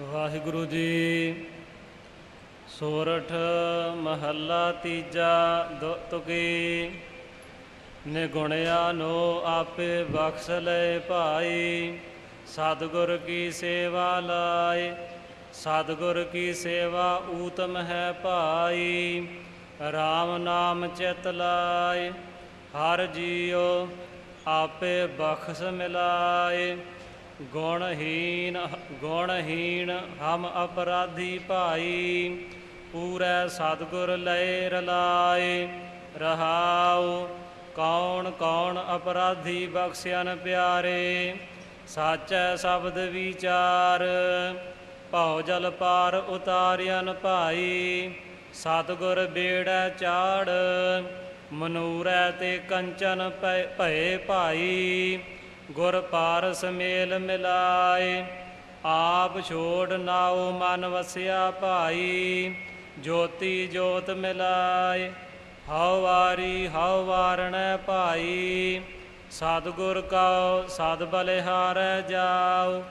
ਵਾਹਿਗੁਰੂ ਜੀ। ਸੋਰਠ ਮਹੱਲਾ ਤੀਜਾ ਦੁਤਕੀ ਨਿਗੁਣਿਆ ਨੋ ਆਪੇ ਬਖਸ਼ ਲੈ ਭਾਈ। ਸਤਿਗੁਰ ਕੀ ਸੇਵਾ ਲਾਏ। ਸਤਿਗੁਰ ਕੀ ਸੇਵਾ ਊਤਮ ਹੈ ਭਾਈ। RAM ਨਾਮ ਚਿਤ ਲਾਏ। ਹਰ ਜੀਉ ਆਪੇ ਬਖਸ਼ ਮਿਲਾਏ। ਗੁਣਹੀਨ ਗੁਣਹੀਨ ਹਮ ਅਪਰਾਧੀ ਭਾਈ, ਪੂਰੈ ਸਤਿਗੁਰ ਲਏ ਰਲਾਏ, ਰਹਾਉ ਕੌਣ ਕੌਣ ਅਪਰਾਧੀ ਬਖਸ਼ਿਆਨ ਪਿਆਰੇ, ਸਾਚੈ ਸ਼ਬਦ ਵਿਚਾਰ, ਭਉ ਜਲ ਪਾਰ ਉਤਾਰਿਆਨ ਭਾਈ, ਸਤਿਗੁਰ ਬੇੜੈ ਚਾੜ, ਮਨੂਰੈ ਤੇ ਕੰਚਨ ਪੈ- ਭਏ ਭਾਈ ਗੁਰ ਪਾਰਸ ਮੇਲ ਮਿਲਾਏ, ਆਪ ਛੋੜ ਨਾਉ ਮਨ ਵਸਿਆ ਭਾਈ, ਜੋਤੀ ਜੋਤ ਮਿਲਾਏ, ਹਉ ਵਾਰੀ ਹਉ ਵਾਰਣੈ ਭਾਈ, ਸਤਿਗੁਰ ਕਉ ਸਦ ਬਲਿਹਾਰੈ ਜਾਉ,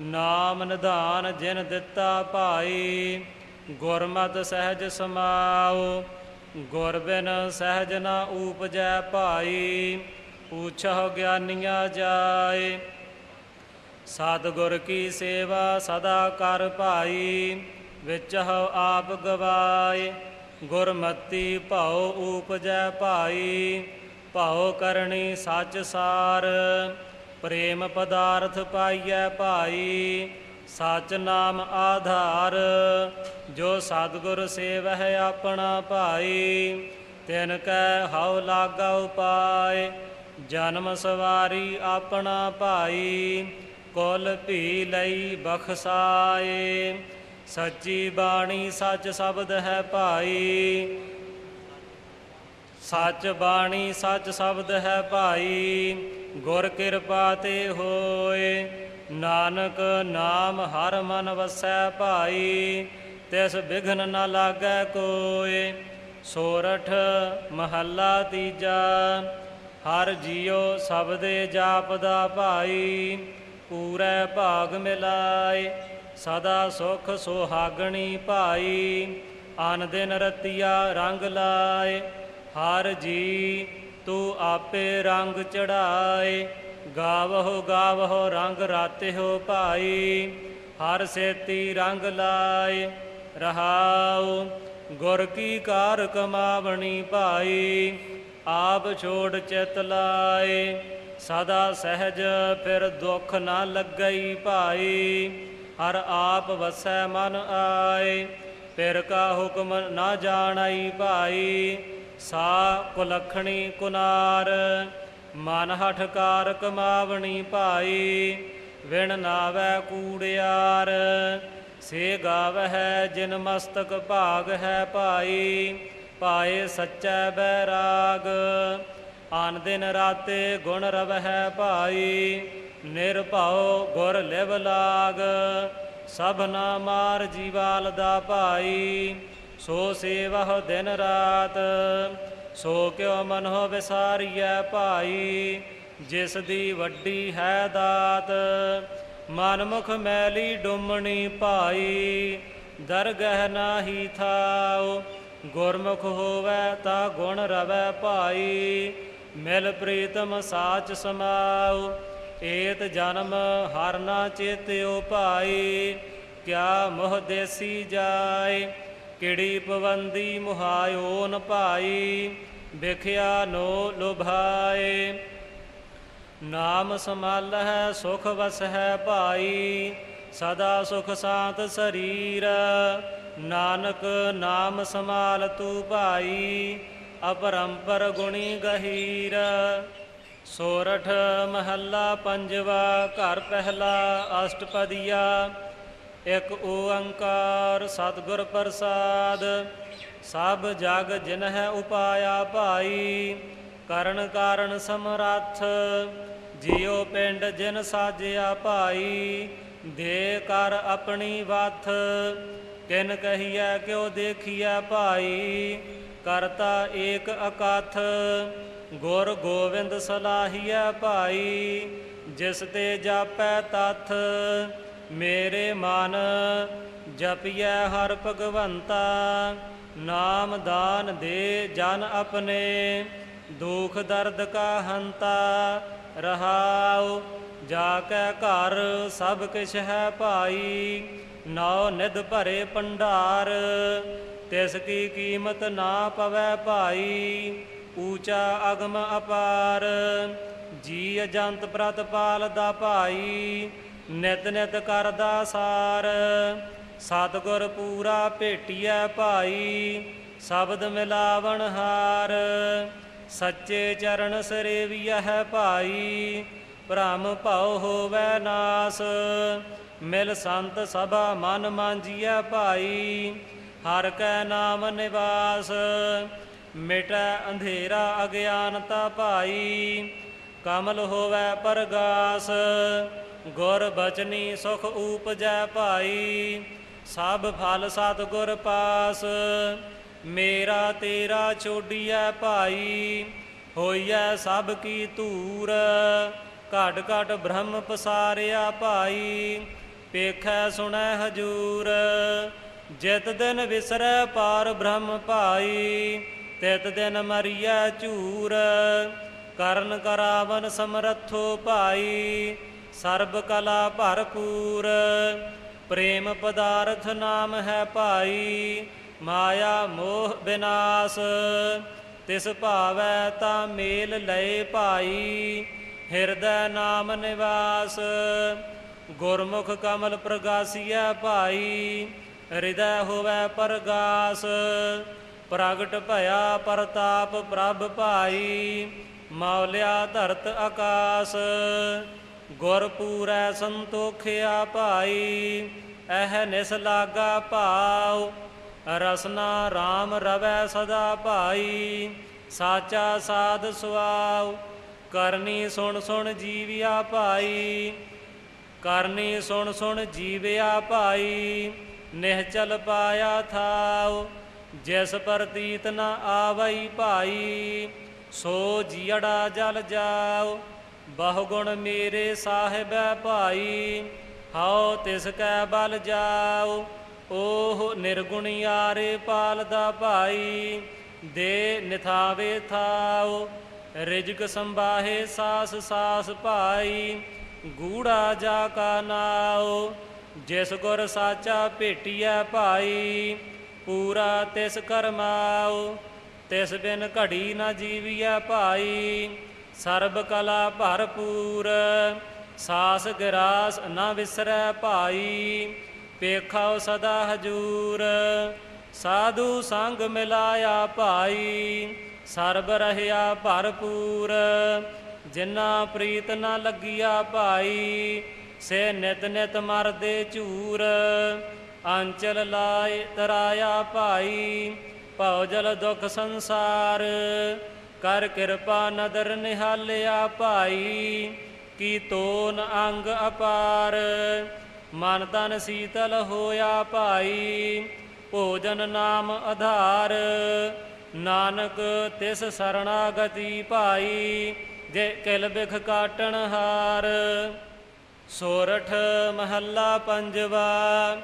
ਨਾਮ ਨਿਧਾਨ ਜਿਨ ਦਿੱਤਾ ਭਾਈ, ਗੁਰਮਤਿ ਸਹਿਜ ਸਮਾਉ, ਗੁਰ ਬਿਨ ਸਹਿਜ ਨਾ ਊਪਜੈ ਭਾਈ ਪੁੱਛਹੁ ਗਿਆਨੀਆਂ ਜਾਏ। ਸਤਿਗੁਰ ਕੀ ਸੇਵਾ ਸਦਾ ਕਰ ਭਾਈ ਵਿੱਚ ਵਿਚਹੁ ਆਪ ਗਵਾਏ। ਗੁਰਮਤੀ ਭਉ ਊਪਜੈ ਭਾਈ, ਭਉ ਕਰਨੀ ਸੱਚ ਸਾਰ। ਪ੍ਰੇਮ ਪਦਾਰਥ ਪਾਈਐ ਭਾਈ, ਸਚ ਨਾਮ ਆਧਾਰ। ਜੋ ਸਤਿਗੁਰ ਸੇਵਹਿ ਆਪਣਾ ਭਾਈ, ਤਿਨ ਕੈ ਹਉ ਲਾਗਾ ਉਪਾਏ। ਜਨਮ ਸਵਾਰੀ ਆਪਣਾ ਭਾਈ, ਕੁਲ ਭੀ ਲਈ ਬਖਸਾਏ। ਸੱਚੀ ਬਾਣੀ ਸੱਚ ਸ਼ਬਦ ਹੈ ਭਾਈ। ਸੱਚ ਬਾਣੀ ਸੱਚ ਸ਼ਬਦ ਹੈ ਭਾਈ, ਗੁਰ ਕਿਰਪਾ ਤੇ ਹੋਏ। ਨਾਨਕ ਨਾਮ ਹਰ ਮਨ ਵਸੈ ਭਾਈ, ਤਿਸ ਵਿਘਨ ਨ ਲਾਗੈ ਕੋਏ। ਸੋਰਠ ਮਹੱਲਾ ਤੀਜਾ ਹਰ ਜੀਉ ਸਬਦੇ ਜਾਪਦਾ ਭਾਈ, ਪੂਰੇ ਭਾਗ ਮਿਲਾਏ, ਸਦਾ ਸੁਖ ਸੁਹਾਗਣੀ ਭਾਈ, ਅਨ ਦਿਨ ਰਤੀਆ ਰੰਗ ਲਾਏ, ਹਰ ਜੀ ਤੂੰ ਆਪੇ ਰੰਗ ਚੜਾਏ, ਗਾਵਹੁ ਗਾਵਹੁ ਰੰਗ ਰਾਤਿਹੁ ਭਾਈ, ਹਰ ਸੇਤੀ ਰੰਗ ਲਾਏ, ਰਹਾਉ ਗੁਰ ਕੀ ਕਾਰ ਕਮਾਵਣੀ ਭਾਈ ਆਪ ਛੋੜ ਚਿਤ ਲਾਏ, ਸਦਾ ਸਹਿਜ ਫਿਰ ਦੁੱਖ ਨਾ ਲੱਗਈ ਭਾਈ। ਹਰ ਆਪ ਵਸੈ ਮਨ ਆਏ, ਫਿਰ ਕਾ ਹੁਕਮ ਨਾ ਜਾਣਈ ਭਾਈ। ਸਾ ਕੁਲਖਣੀ ਕੁਨਾਰ, ਮਨ ਹਠਕਾਰ ਕਮਾਵਣੀ ਭਾਈ। ਵਿਣ ਨਾਵੈ ਕੂੜਿਆਰ ਸੇ ਗਾਵਹਿ ਜਿਨ ਮਸਤਕ ਭਾਗ ਹੈ ਭਾਈ। ਪਾਏ ਸੱਚੈ ਬੈਰਾਗ। ਆਨ ਦਿਨ ਰਾਤੇ ਗੁਣ ਰਵਹਿ ਭਾਈ, ਨਿਰਭਉ ਗੁਰ ਲਿਵ ਲਾਗ। ਸਭਨਾ ਮਾਰ ਜੀਵਾਲ ਦਾ ਭਾਈ, ਸੋ ਸੇਵਹ ਦਿਨ ਰਾਤ। ਸੋ ਕਿਉ ਮਨੋ ਵਿਸਾਰੀਐ ਭਾਈ, ਜਿਸ ਦੀ ਵੱਡੀ ਹੈ ਦਾਤ। ਮਨਮੁਖ ਮੈਲੀ ਡੁੰਮਣੀ ਭਾਈ, ਦਰਗਹਿ ਨਾਹੀ ਥਾਉ। ਗੁਰਮੁਖ ਹੋਵੈ ਤਾ ਗੁਣ ਰਵੈ ਭਾਈ, ਮਿਲ ਪ੍ਰੀਤਮ ਸਾਚ ਸਮਾਉ, ਏਤ ਜਨਮ ਹਰ ਨਾ ਚੇਤਿਓ ਭਾਈ, ਕਿਆ ਮੋਹ ਦੇਸੀ ਜਾਏ, ਕਿੜੀ ਪਵੰਦੀ ਮੁਹਾਇਓ ਨ ਭਾਈ, ਵਿਖਿਆ ਨੋ ਲੁਭਾਏ। ਨਾਮ ਸੰਭਾਲਹਿ ਸੁਖ ਵਸ ਹੈ ਭਾਈ, ਸਦਾ ਸੁਖ ਸਾਤ ਸਰੀਰ ਨਾਨਕ ਨਾਮ ਸੰਭਾਲ ਤੂ ਭਾਈ, ਅਪਰੰਪਰ ਗੁਣੀ ਗਹੀਰ। ਸੋਰਠ ਮਹੱਲਾ ਪੰਜਵਾ, ਘਰ ਪਹਿਲਾ ਅਸ਼ਟਪਦੀਆ। ਇਕ ਓੰਕਾਰ ਸਤਿਗੁਰ ਪ੍ਰਸਾਦ, ਸਭ ਜਗ ਜਿਨ ਹੈ ਉਪਾਇਆ ਭਾਈ। ਕਰਨ ਕਾਰਨ ਸਮਰੱਥ, ਜਿਉ ਪਿੰਡ ਜਿਨ ਸਾਜਿਆ ਭਾਈ। ਦੇ ਕਰ ਆਪਣੀ ਵਾਥ ਕਿਨ ਕਹੀਐ ਕਿਉ ਦੇਖੀਐ ਭਾਈ, ਕਰਤਾ ਏਕ ਅਕਥ, ਗੁਰ ਗੋਬਿੰਦ ਸਲਾਹੀਐ ਭਾਈ, ਜਿਸ ਤੇ ਜਾਪੈ ਤਥ, ਮੇਰੇ ਮਨ ਜਪਿਐ ਹਰ ਭਗਵੰਤਾ, ਨਾਮ ਦਾਨ ਦੇ ਜਨ ਆਪਣੇ, ਦੁਖ ਦਰਦ ਕਾ ਹੰਤਾ, ਰਹਾਉ ਜਾ ਕੈ ਘਰ ਸਭ ਕਿਛ ਹੈ ਭਾਈ ਨੌ ਨਿਧ ਭਰੇ ਭੰਡਾਰ, ਤਿਸ ਕੀ ਕੀਮਤ ਨਾ ਪਵੈ ਭਾਈ, ਊਚਾ ਅਗਮ ਅਪਾਰ। ਜੀ ਅਜੰਤ ਪ੍ਰਤਪਾਲ ਦਾ ਭਾਈ, ਨਿਤ ਨਿਤ ਕਰਦਾ ਸਾਰ। ਸਤਿਗੁਰ ਪੂਰਾ ਭੇਟੀਐ ਭਾਈ, ਸ਼ਬਦ ਮਿਲਾਵਣ ਹਾਰ। ਸੱਚੇ ਚਰਨ ਸਰੇਵੀਐ ਹੈ ਭਾਈ, ਭ੍ਰਮ ਭਉ ਹੋਵੈ ਨਾਸ। ਮਿਲ ਸੰਤ ਸਭਾ ਮਨ ਮਾਂਜੀਐ ਭਾਈ, ਹਰ ਕੈ ਨਾਮ ਨਿਵਾਸ। ਮਿਟੈ ਅੰਧੇਰਾ ਅਗਿਆਨਤਾ ਭਾਈ, ਕਮਲ ਹੋਵੈ ਪਰਗਾਸ। ਗੁਰ ਬਚਨੀ ਸੁਖ ਊਪਜੈ ਭਾਈ, ਸਭ ਫਲ ਸਤ ਗੁਰ ਪਾਸ। ਮੇਰਾ ਤੇਰਾ ਛੋਡੀਐ ਭਾਈ, ਹੋਈਐ ਸਭ ਕੀ ਧੂਰ। ਘਟ ਘਟ ਬ੍ਰਹਮ ਪਸਾਰਿਆ ਭਾਈ ਪੇਖੈ ਸੁਣੈ ਹਜੂਰ, ਜਿਤ ਦਿਨ ਵਿਸਰੈ ਪਾਰ ਬ੍ਰਹਮ ਭਾਈ, ਤਿਤ ਦਿਨ ਮਰੀਐ ਝੂਰ, ਕਰਨ ਕਰਾਵਨ ਸਮਰੱਥੋ ਭਾਈ, ਸਰਬ ਕਲਾ ਭਰਪੂਰ, ਪ੍ਰੇਮ ਪਦਾਰਥ ਨਾਮ ਹੈ ਭਾਈ, ਮਾਇਆ ਮੋਹ ਬਿਨਾਸ਼, ਤਿਸ ਭਾਵੈ ਤਾਂ ਮੇਲ ਲਏ ਭਾਈ, ਹਿਰਦੈ ਨਾਮ ਨਿਵਾਸ ਗੁਰਮੁਖ ਕਮਲ ਪ੍ਰਗਾਸੀਐ ਭਾਈ, ਹਿਰਦੈ ਹੋਵੈ ਪਰਗਾਸ। ਪ੍ਰਗਟ ਭਇਆ ਪ੍ਰਤਾਪ ਪ੍ਰਭ ਭਾਈ ਮੌਲਿਆ ਧਰਤ ਆਕਾਸ। ਗੁਰ ਪੂਰੈ ਸੰਤੋਖਿਆ ਭਾਈ, ਇਹ ਨਿਸ ਲਾਗਾ ਭਾਉ। ਰਸਨਾ RAM ਰਵੈ ਸਦਾ ਭਾਈ, ਸਾਚਾ ਸਾਧ ਸੁਆਉ। ਕਰਨੀ ਸੁਣ ਸੁਣ ਜੀਵਿਆ ਭਾਈ ਕਰਨੀ ਸੁਣ ਸੁਣ ਜੀਵਿਆ ਭਾਈ ਨਿਹਚਲ ਪਾਇਆ ਥਾਉ, ਜਿਸ ਪ੍ਰਤੀਤ ਨ ਆਵਈ ਭਾਈ, ਸੋ ਜੀੜਾ ਜਲ ਜਾਉ, ਬਹੁ ਗੁਣ ਮੇਰੇ ਸਾਹਿਬੈ ਭਾਈ, ਹਉ ਤਿਸ ਕੈ ਬਲ ਜਾਉ, ਓਹ ਨਿਰਗੁਣਿਆਰੇ ਪਾਲਦਾ ਭਾਈ, ਦੇ ਨਿਥਾਵੇ ਥਾਉ, ਰਿਜਕ ਸੰਬਾਹੇ ਸਾਸ ਸਾਸ ਭਾਈ ਗੂੜਾ ਜਾ ਕਾ ਨਾਉ, ਜਿਸ ਗੁਰ ਸਾਚਾ ਭੇਟੀਐ ਭਾਈ, ਪੂਰਾ ਤਿਸ ਕਰਮਾਉ ਤਿਸ ਬਿਨ ਘੜੀ ਨਾ ਜੀਵੀਐ ਭਾਈ। ਸਰਬ ਕਲਾ ਭਰਪੂਰ, ਸਾਸ ਗਿਰਾਸ ਨਾ ਵਿਸਰੈ ਭਾਈ। ਪੇਖਾਉ ਸਦਾ ਹਜੂਰ, ਸਾਧੂ ਸੰਗ ਮਿਲਾਇਆ ਭਾਈ। ਸਰਬ ਰਹਿਆ ਭਰਪੂਰ ਜਿਨਾ ਪ੍ਰੀਤ ਨਾ ਲੱਗਿਆ ਭਾਈ, ਸੇ ਨਿਤ ਨਿਤ ਮਰਦੇ ਝੂਰ। ਅੰਚਲ ਲਾਏ ਤਰਾਇਆ ਭਾਈ, ਭਉ ਜਲ ਦੁਖ ਸੰਸਾਰ। ਕਰ ਕਿਰਪਾ ਨਦਰ ਨਿਹਾਲਿਆ ਭਾਈ, ਕੀ ਤੋਨ ਅੰਗ ਅਪਾਰ। ਮਨ ਤਨ ਸੀਤਲ ਹੋਇਆ ਭਾਈ, ਭੋਜਨ ਨਾਮ ਆਧਾਰ। ਨਾਨਕ ਤਿਸ ਸਰਣਾਗਤੀ ਭਾਈ ਜੇ ਕਿਲ ਬਿਖ ਕਾਟਣ ਹਾਰ, ਸੋਰਠ ਮਹੱਲਾ ਪੰਜਵਾ,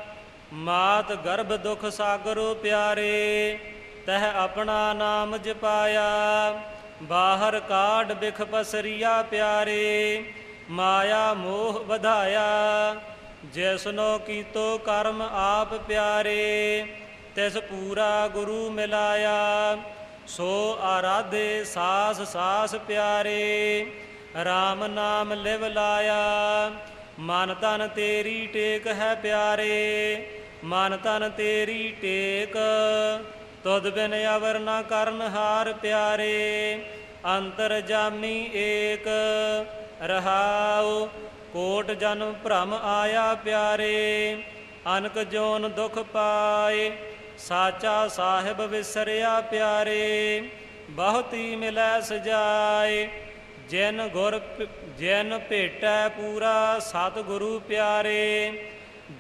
ਮਾਤ ਗਰਭ ਦੁਖ ਸਾਗਰੋ ਪਿਆਰੇ, ਤਹ ਆਪਣਾ ਨਾਮ ਜਪਾਇਆ, ਬਾਹਰ ਕਾਢ ਬਿਖ ਪਸਰੀਆ ਪਿਆਰੇ, ਮਾਇਆ ਮੋਹ ਵਧਾਇਆ ਜਿਸਨੋ ਕੀਤੋ ਕਰਮ ਆਪ ਪਿਆਰੇ, ਤਿਸ ਪੂਰਾ ਗੁਰੂ ਮਿਲਾਇਆ ਸੋ ਆਰਾਧੇ ਸਾਸ ਸਾਸ ਪਿਆਰੇ RAM ਨਾਮ ਲਿਵ ਲਾਇਆ। ਮਨ ਤਨ ਤੇਰੀ ਟੇਕ ਹੈ ਪਿਆਰੇ, ਮਨ ਤਨ ਤੇਰੀ ਟੇਕ। ਤੁਧ ਬਿਨ ਅਵਰ ਨਾ ਕਰਨ ਹਾਰ ਪਿਆਰੇ, ਅੰਤਰ ਜਾਮੀ ਏਕ। ਰਹਾਉ, ਕੋਟ ਜਨਮ ਭ੍ਰਮ ਆਇਆ ਪਿਆਰੇ, ਅਨਕ ਜੋਨ ਦੁਖ ਪਾਏ। ਸਾਚਾ ਸਾਹਿਬ ਵਿਸਰਿਆ ਪਿਆਰੇ, ਬਹੁਤੀ ਮਿਲੈ ਸਜਾਏ ਜਿਨ ਗੁਰ ਜਿਨ ਭੇਟੈ ਪੂਰਾ ਸਤਿਗੁਰੂ ਪਿਆਰੇ,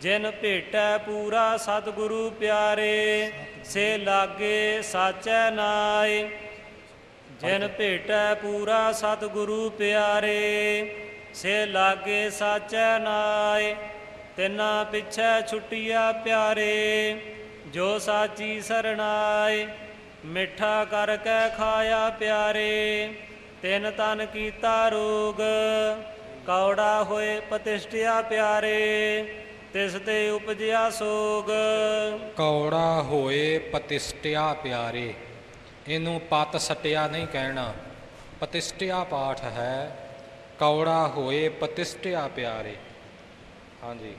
ਜਿਨ ਭੇਟੈ ਪੂਰਾ ਸਤਿਗੁਰੂ ਪਿਆਰੇ, ਸੇ ਲਾਗੇ ਸਾਚੈ ਨਾਏ। ਜਿਨ ਭੇਟੈ ਪੂਰਾ ਸਤਿਗੁਰੂ ਪਿਆਰੇ, ਸੇ ਲਾਗੇ ਸਾਚੈ ਨਾਏ। ਤਿਨਾ ਪਿਛੈ ਛੁਟਿਆ ਪਿਆਰੇ। ਜੋ ਸਾਚੀ ਸਰਣਾਏ ਮਿੱਠਾ ਕਰ ਕੇ ਖਾਇਆ ਪਿਆਰੇ, ਤਿਨ ਤਨ ਕੀਤਾ ਰੋਗ, ਕੌੜਾ ਹੋਏ ਪਤਿਸ਼ਟਿਆ ਪਿਆਰੇ, ਤਿਸ ਤੇ ਉਪਜਿਆ ਸੋਗ। ਕੌੜਾ ਹੋਏ ਪਤਿਸ਼ਟਿਆ ਪਿਆਰੇ, ਇਹਨੂੰ ਪਤ ਸਟਿਆ ਨਹੀਂ ਕਹਿਣਾ ਪਤਿਸ਼ਟਿਆ ਪਾਠ ਹੈ, ਕੌੜਾ ਹੋਏ ਪਤਿਸ਼ਟਿਆ ਪਿਆਰੇ। ਹਾਂਜੀ।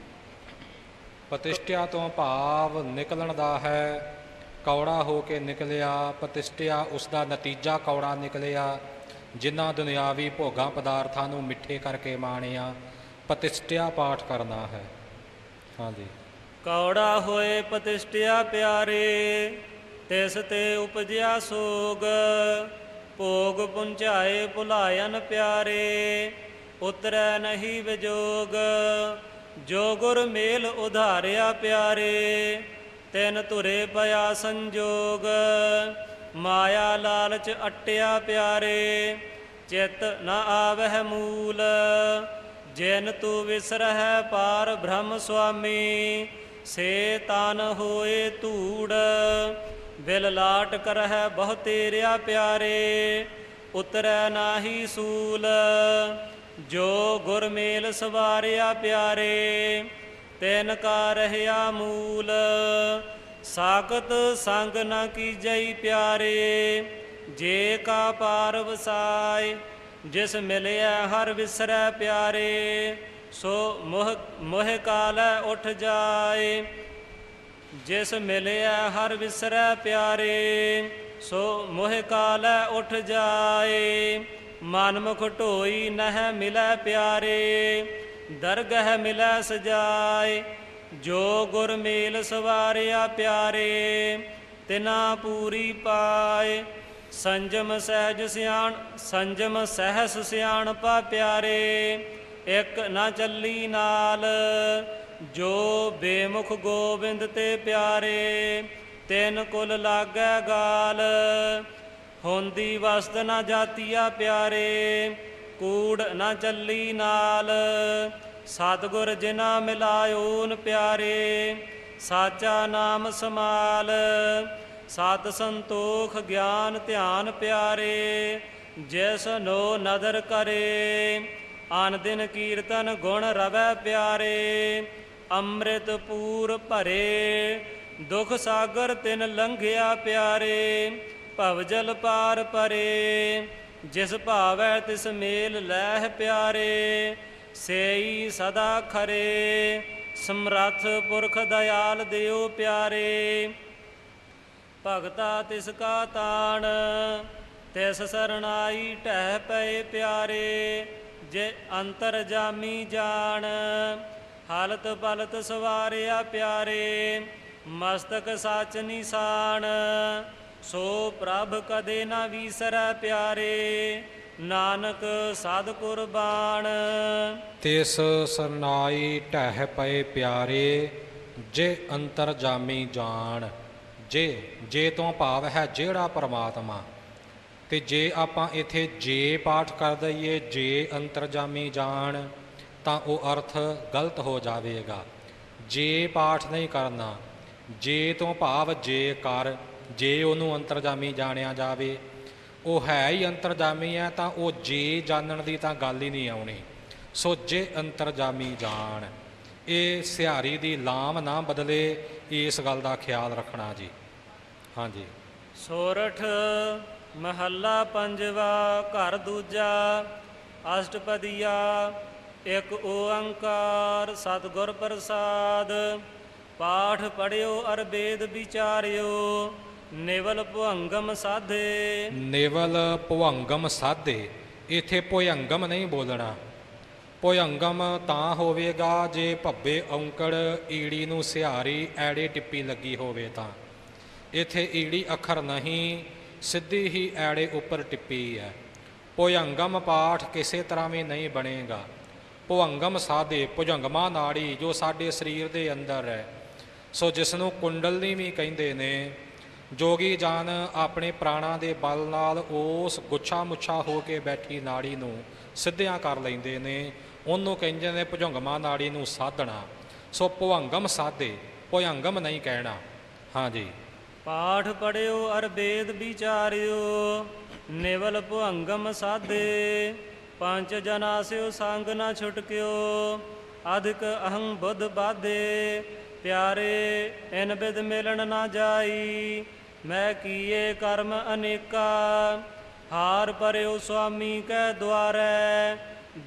ਪਤਿਸ਼ਟਿਆ ਤੋਂ ਭਾਵ ਨਿਕਲਣ ਦਾ ਹੈ। ਕੌੜਾ ਹੋ ਕੇ ਨਿਕਲਿਆ, ਪਤਿਸ਼ਟਿਆ ਉਸ ਦਾ ਨਤੀਜਾ ਕੌੜਾ ਨਿਕਲਿਆ, ਜਿਨ੍ਹਾਂ ਦੁਨਿਆਵੀ ਭੋਗਾਂ ਪਦਾਰਥਾਂ ਨੂੰ ਮਿੱਠੇ ਕਰਕੇ ਮਾਣਿਆ, ਪਤਿਸ਼ਟਿਆ ਪਾਠ ਕਰਨਾ ਹੈ। ਹਾਂਜੀ। ਕੌੜਾ ਹੋਏ ਪਤਿਸ਼ਟਿਆ ਪਿਆਰੇ, ਤਿਸ ਤੇ ਉਪਜਿਆ ਸੋਗ, ਭੋਗ ਪੁੰਚਾਏ ਭੁਲਾਇਨ ਪਿਆਰੇ, ਉਤਰੈ ਨਹੀਂ ਵਿਜੋਗ ਜੋ ਗੁਰ ਮੇਲ ਉਧਾਰਿਆ ਪਿਆਰੇ, ਤੈਨ ਧੁਰੇ ਪਿਆ ਸੰਜੋਗ। ਮਾਇਆ ਲਾਲਚ ਅਟਿਆ ਪਿਆਰੇ, ਚਿਤ ਨ ਆਵਹਿ ਮੂਲ। ਜਿਨ ਤੂ ਵਿਸਰਹਿ ਪਾਰ ਬ੍ਰਹਮ ਸੁਆਮੀ, ਸੇ ਤਨ ਹੋਏ ਧੂੜ। ਬਿਲ ਲਾਟ ਕਰਹਿ ਬਹੁ ਤੇਰਿਆ ਪਿਆਰੇ, ਉਤਰੈ ਨਾਹੀ ਸੂਲ। ਜੋ ਗੁਰਮੇਲ ਸਵਾਰਿਆ ਪਿਆਰੇ, ਤੈਨ ਕਾ ਰਹਿਆ ਮੂਲ, ਸਾਖਤ ਸੰਗ ਨ ਕੀਜਈ ਪਿਆਰੇ, ਜੇ ਕਾ ਪਾਰ ਵਸਾਏ ਜਿਸ ਮਿਲਿਆ ਹਰ ਵਿਸਰੈ ਪਿਆਰੇ, ਸੋ ਮੋਹ ਮੋਹ ਕਾਲੈ ਉਠ ਜਾਏ। ਜਿਸ ਮਿਲਿਆ ਹਰ ਵਿਸਰੈ ਪਿਆਰੇ, ਸੋ ਮੋਹ ਕਾਲੈ ਉਠ ਜਾਏ। ਮਨਮੁਖ ਢੋਈ ਨਹਿ ਮਿਲੈ ਪਿਆਰੇ, ਦਰਗਹਿ ਮਿਲੈ ਸਜਾਏ, ਜੋ ਗੁਰ ਮੇਲ ਸਵਾਰਿਆ ਪਿਆਰੇ, ਤਿਨਾ ਪੂਰੀ ਪਾਏ। ਸੰਜਮ ਸਹਿਜ ਸਿਆਣ, ਸੰਜਮ ਸਹਿਸ ਸਿਆਣ ਪਾ ਪਿਆਰੇ, ਇਕ ਨਾ ਚੱਲੀ ਨਾਲ, ਜੋ ਬੇਮੁਖ ਗੋਬਿੰਦ ਤੇ ਪਿਆਰੇ, ਤਿੰਨ ਕੁਲ ਲਾਗੈ ਗਾਲ ਹੁੰਦੀ ਵਸਤ ਨਾ ਜਾਤੀਆ ਪਿਆਰੇ, ਕੂੜ ਨਾ ਚੱਲੀ ਨਾਲ। ਸਤਿਗੁਰ ਜਿਨਾ ਮਿਲਾਇਓਨ ਪਿਆਰੇ, ਸਾਚਾ ਨਾਮ ਸਮਾਲ। ਸਤ ਸੰਤੋਖ ਗਿਆਨ ਧਿਆਨ ਪਿਆਰੇ, ਜਿਸ ਨੋ ਨਦਰ ਕਰੇ। ਆਨ ਦਿਨ ਕੀਰਤਨ ਗੁਣ ਰਵੈ ਪਿਆਰੇ, ਅੰਮ੍ਰਿਤ ਪੂਰ ਭਰੇ। ਦੁਖ ਸਾਗਰ ਤਿਨ ਲੰਘਿਆ ਪਿਆਰੇ। ਭਵ ਜਲ ਪਾਰ ਪਰੇ, ਜਿਸ ਭਾਵੈ ਤਿਸ ਮੇਲ ਲੈਹ ਪਿਆਰੇ, ਸੇਈ ਸਦਾ ਖਰੇ, ਸਮਰੱਥ ਪੁਰਖ ਦਇਆਲ ਦਿਓ ਪਿਆਰੇ। ਭਗਤਾ ਤਿਸ ਕਾ ਤਾਣ, ਤਿਸ ਸਰਣਾਈ ਟਹਿ ਪਏ ਪਿਆਰੇ, ਜੇ ਅੰਤਰ ਜਾਮੀ ਜਾਣ, ਹਾਲਤ ਪਲਤ ਸਵਾਰਿਆ ਪਿਆਰੇ, ਮਸਤਕ ਸਾਚ ਨਿਸ਼ਾਨ ਸੋ ਪ੍ਰਭ ਕਦੇ ਨਾ ਵੀਸਰੈ ਪਿਆਰੇ, ਨਾਨਕ ਸਾਧ ਕੁਰਬਾਨ। ਤਿਸ ਸਰਨਾਈ ਢਹਿ ਪਏ ਪਿਆਰੇ, ਜੇ ਅੰਤਰ ਜਾਮੀ ਜਾਣ, ਜੇ ਜੇ ਤੋਂ ਭਾਵ ਹੈ ਜਿਹੜਾ ਪਰਮਾਤਮਾ। ਤੇ ਜੇ ਆਪਾਂ ਇਥੇ ਜੇ ਪਾਠ ਕਰ ਦਈਏ, ਜੇ ਅੰਤਰਜਾਮੀ ਜਾਣ, ਤਾਂ ਉਹ ਅਰਥ ਗਲਤ ਹੋ ਜਾਵੇਗਾ। ਜੇ ਪਾਠ ਨਹੀਂ ਕਰਨਾ, ਜੇ ਤੋਂ ਭਾਵ ਜੇ ਕਰ ਜੇ ਉਹਨੂੰ ਅੰਤਰਜਾਮੀ ਜਾਣਿਆ ਜਾਵੇ, ਉਹ ਹੈ ਹੀ ਅੰਤਰਜਾਮੀ ਹੈ, ਤਾਂ ਉਹ ਜੇ ਜਾਣਨ ਦੀ ਤਾਂ ਗੱਲ ਹੀ ਨਹੀਂ ਆਉਣੀ। ਸੋ ਜੇ ਅੰਤਰਜਾਮੀ ਜਾਣ, ਇਹ ਸਿਹਾਰੀ ਦੀ ਲਾਮ ਨਾ ਬਦਲੇ ਇਸ ਗੱਲ ਦਾ ਖਿਆਲ ਰੱਖਣਾ ਜੀ। ਹਾਂਜੀ। ਸੋਰਠ ਮਹੱਲਾ ਪੰਜਵਾ, ਘਰ ਦੂਜਾ, ਅਸ਼ਟਪਦੀਆ, ਇੱਕ ਓੰਕਾਰ, ਸਤਿਗੁਰ ਪ੍ਰਸਾਦ। ਪਾਠ ਪੜਿਓ ਅਰ ਵੇਦ ਵਿਚਾਰਿਓ ਨੇਵਲ ਭੁੰਗਮ ਸਾਧੇ। ਨੇਵਲ ਭੁਵੰਗਮ ਸਾਧੇ, ਇਥੇ ਭੁਯੰਗਮ ਨਹੀਂ ਬੋਲਣਾ। ਭੁਯੰਗਮ ਤਾਂ ਹੋਵੇਗਾ ਜੇ ਭੱਬੇ ਔਂਕੜ ਈੜੀ ਨੂੰ ਸਿਹਾਰੀ ਐੜੇ ਟਿੱਪੀ ਲੱਗੀ ਹੋਵੇ ਤਾਂ। ਇਥੇ ਈੜੀ ਅੱਖਰ ਨਹੀਂ, ਸਿੱਧੀ ਹੀ ਐੜੇ ਉੱਪਰ ਟਿੱਪੀ ਹੈ। ਭੁਯੰਗਮ ਪਾਠ ਕਿਸੇ ਤਰ੍ਹਾਂ ਵੀ ਨਹੀਂ ਬਣੇਗਾ। ਭੁਵੰਗਮ ਸਾਧੇ ਭੁਜੰਗਮਾ ਨਾੜੀ ਜੋ ਸਾਡੇ ਸਰੀਰ ਦੇ ਅੰਦਰ ਹੈ। ਸੋ ਜਿਸ ਨੂੰ ਕੁੰਡਲਨੀ ਵੀ ਕਹਿੰਦੇ ਨੇ ਜੋਗੀ ਜਾਨ ਆਪਣੇ ਪ੍ਰਾਣਾਂ ਦੇ ਬਲ ਨਾਲ ਉਸ ਗੁੱਛਾ ਮੁੱਛਾ ਹੋ ਕੇ ਬੈਠੀ ਨਾੜੀ ਨੂੰ ਸਿੱਧਿਆਂ ਕਰ ਲੈਂਦੇ ਨੇ, ਉਹਨੂੰ ਕਹਿੰਦੇ ਨੇ, ਭੁਜੰਗਮਾ ਨਾੜੀ ਨੂੰ ਸਾਧਣਾ। ਸੋ ਭੁਅੰਗਮ ਸਾਧੇ ਭੁਅੰਗਮ ਨਹੀਂ ਕਹਿਣਾ। ਹਾਂਜੀ ਪਾਠ ਪੜਿਓ ਅਰ ਵੇਦ ਵਿਚਾਰਿਓ, ਨਿਵਲ ਭੁੰਗਮ ਸਾਧੇ। ਪੰਜ ਜਨਾਸਿਓ ਸੰਗ ਨਾ ਛੁਟਕਿਓ, ਅਧਿਕ ਅਹੰ ਬੁੱਧ ਬਾਧੇ। ਪਿਆਰੇ, ਇਨ ਬਿਦ ਮਿਲਣ ਨਾ ਜਾਈ, ਮੈਂ ਕੀਏ ਕਰਮ ਅਨੇਕਾ। ਹਾਰ ਪਰਿਓ ਸੁਆਮੀ ਕੈ ਦੁਆਰੈ,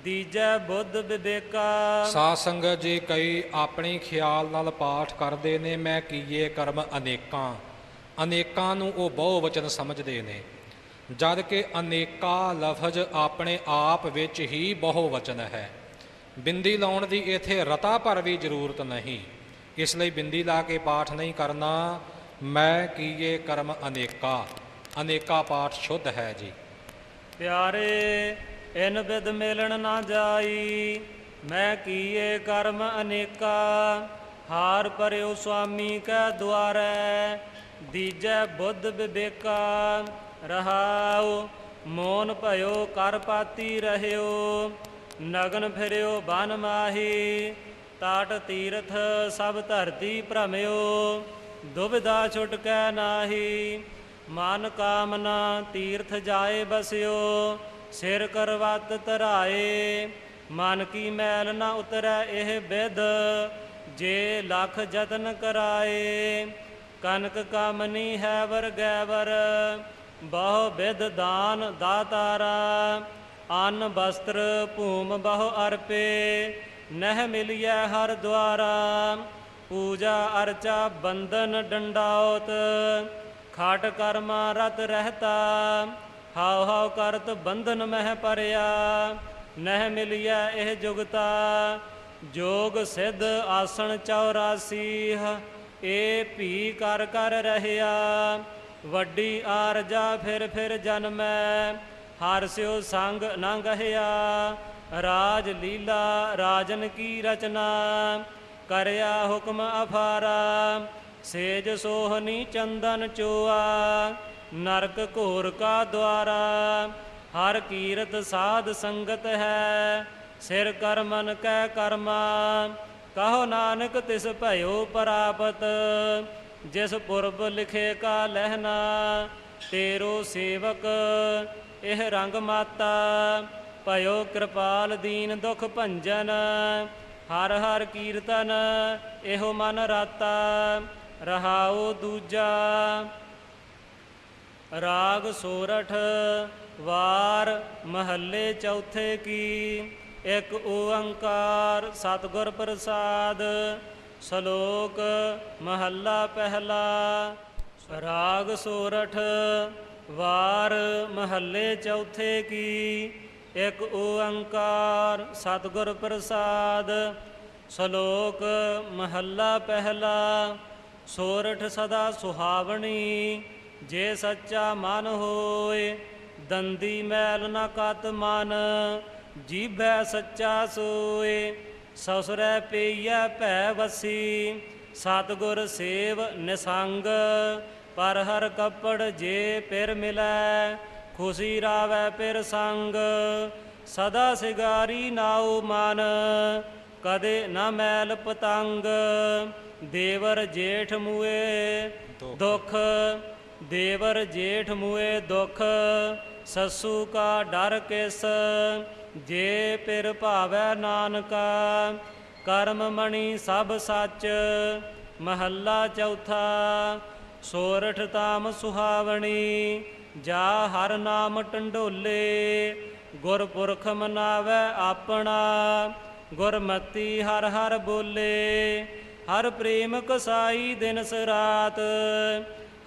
ਦੀਜੈ ਬੁੱਧ ਵਿਵੇਕਾ। ਸਾਧ ਸੰਗਤ ਜੀ ਕਈ ਆਪਣੀ ਖਿਆਲ ਨਾਲ ਪਾਠ ਕਰਦੇ ਨੇ, ਮੈਂ ਕੀਏ ਕਰਮ ਅਨੇਕਾਂ। ਅਨੇਕਾਂ ਨੂੰ ਉਹ ਬਹੁ ਵਚਨ ਸਮਝਦੇ ਨੇ। ਜਦ ਕਿ ਅਨੇਕਾ ਲਫ਼ਜ਼ ਆਪਣੇ ਆਪ ਵਿੱਚ ਹੀ ਬਹੁ ਵਚਨ ਹੈ। ਬਿੰਦੀ ਲਾਉਣ ਦੀ ਇਥੇ ਰਤਾ ਭਰ ਵੀ ਜ਼ਰੂਰਤ ਨਹੀਂ। ਇਸ ਲਈ ਬਿੰਦੀ ਲਾ ਕੇ ਪਾਠ ਨਹੀਂ ਕਰਨਾ? ਮੈਂ ਕੀਏ ਕਰਮ ਅਨੇਕਾ। ਅਨੇਕਾ ਪਾਠ ਸ਼ੁੱਧ ਹੈ ਜੀ। ਪਿਆਰੇ, ਇਨ ਬਿਦ ਮਿਲਣ ਨਾ ਜਾਈ। ਮੈਂ ਕੀਏ ਕਰਮ ਅਨੇਕਾ। ਹਾਰ ਪਰਿਓ ਸੁਆਮੀ ਕੈ ਦੁਆਰੈ। ਦੀਜੈ ਬੁੱਧ ਵਿਵੇਕਾ। ਰਹਾਉ, ਮੋਨ ਭਇਓ ਕਰ ਪਾਤੀ ਰਹਿਓ। ਨਗਨ ਫਿਰਿਓ ਬਨ ਮਾਹੀ। ਤਾਟ ਤੀਰਥ ਸਭ ਧਰਤੀ ਭ੍ਰਮਿਓ, ਦੁਬਿਧਾ ਛੁਟਕੈ ਨਾਹੀ। ਮਨ ਕਾਮਨਾ ਤੀਰਥ ਜਾਏ ਬਸਿਓ, ਸਿਰ ਕਰਵਤ ਧਰਾਏ। ਮਨ ਕੀ ਮੈਲ ਨਾ ਉਤਰੈ ਇਹ ਬਿਦ ਜੇ ਲਖ ਜਤਨ ਕਰਾਏ। ਕਨਕ ਕਾਮਨੀ ਹੈ ਵਰ ਗੈਵਰ, ਬਹੁ ਬਿਦ ਦਾਨ ਦਾਤਾਰਾ। ਅੰਨ ਵਸਤਰ ਭੂਮ ਬਹੁ ਅਰਪੇ ਨਹਿ ਮਿਲਿਐ ਹਰ ਦੁਆਰਾ, ਪੂਜਾ ਅਰਚਾ ਬੰਧਨ ਡੰਡਾਉਤ। ਖਾਟ ਕਰਮਾ ਰਤ ਰਹਤਾ, ਹਾਉ ਹਾਉ ਕਰਤ ਬੰਧਨ ਮਹਿ ਪਰਿਆ। ਨਹਿ ਮਿਲਿਆ ਇਹ ਜੁਗਤਾ, ਜੋਗ ਸਿੱਧ ਆਸਣ 84 ਏ ਭੀ ਕਰ ਕਰ ਰਹਿਆ। ਵੱਡੀ ਆਰਜਾ ਫਿਰ ਫਿਰ ਜਨਮੈ, ਹਰ ਸਿਉ ਸੰਗ ਨਾ ਗਹਿਆ। ਰਾਜ ਲੀਲਾ ਰਾਜਨ ਕੀ ਰਚਨਾ, ਕਰਿਆ ਹੁਕਮ ਅਫਾਰਾ, ਸੇਜ ਸੋਹਨੀ ਚੰਦਨ ਚੋਆ, ਨਰਕ ਘੋਰ ਕਾ ਦਵਾਰਾ ਹਰ ਕੀਰਤ ਸਾਧ ਸੰਗਤ ਹੈ, ਸਿਰ ਕਰਮਨ ਕੈ ਕਰਮਾ, ਕਹੋ ਨਾਨਕ ਤਿਸ ਭਇਓ ਪ੍ਰਾਪਤ, ਜਿਸ ਪੁਰਬ ਲਿਖੇ ਕਾ ਲਹਿਣਾ, ਤੇਰੋ ਸੇਵਕ ਇਹ ਰੰਗ ਮਾਤਾ ਭਇਓ ਕਿਰਪਾਲ ਦੀਨ ਦੁਖ ਭੰਜਨ, ਹਰ ਹਰ ਕੀਰਤਨ ਇਹੋ ਮਨ ਰਾਤਾ, ਰਹਾਉ ਦੂਜਾ। ਰਾਗ ਸੋਰਠ, ਵਾਰ ਮਹੱਲੇ ਚੌਥੇ ਕੀ, ਇੱਕ ਓੰਕਾਰ ਸਤਿਗੁਰ ਪ੍ਰਸਾਦ, ਸ਼ਲੋਕ ਮਹੱਲਾ ਪਹਿਲਾ। ਰਾਗ ਸੋਰਠ, ਵਾਰ ਮਹੱਲੇ ਚੌਥੇ ਕੀ ਇਕ ਓੰਕਾਰ ਸਤਿਗੁਰ ਪ੍ਰਸਾਦ, ਸ਼ਲੋਕ ਮਹੱਲਾ ਪਹਿਲਾ, ਸੋਰਠ ਸਦਾ ਸੁਹਾਵਣੀ, ਜੇ ਸੱਚਾ ਮਨ ਹੋਏ, ਦੰਦੀ ਮੈਲ ਨਾ ਕਤ ਮਨ, ਜੀਭੈ ਸੱਚਾ ਸੋਏ, ਸਸੁਰੈ ਪਈਐ ਭੈ ਵਸੀ, ਸਤਿਗੁਰ ਸੇਵ ਨਿਸੰਗ, ਪਰ ਹਰ ਕੱਪੜ ਜੇ ਪਿਰ ਮਿਲੈ ਖੁਸ਼ੀ ਰਾਵੈ ਪਿਰ ਸੰਗ, ਸਦਾ ਸਿਗਾਰੀ ਨਾਉ ਮਨ, ਕਦੇ ਨਾ ਮੈਲ ਪਤੰਗ, ਦੇਵਰ ਜੇਠ ਮੂਏ ਦੁਖ, ਦੇਵਰ ਜੇਠ ਮੂਏ ਦੁਖ, ਸਸੂ ਕਾ ਡਰ ਕਿਸ, ਜੇ ਪਿਰ ਭਾਵੈ ਨਾਨਕਾ, ਕਰਮ ਮਣੀ ਸਭ ਸੱਚ, ਮਹੱਲਾ ਚੌਥਾ, ਸੋਰਠ ਤਾਮ ਸੁਹਾਵਣੀ ਜਾ ਹਰ ਨਾਮ ਟੰਡੋਲੇ, ਗੁਰਪੁਰਖ ਮਨਾਵੈ ਆਪਣਾ। ਗੁਰਮਤੀ ਹਰ ਹਰ ਬੋਲੇ, ਹਰ ਪ੍ਰੇਮ ਕਸਾਈ ਦਿਨ ਸਰਾਤ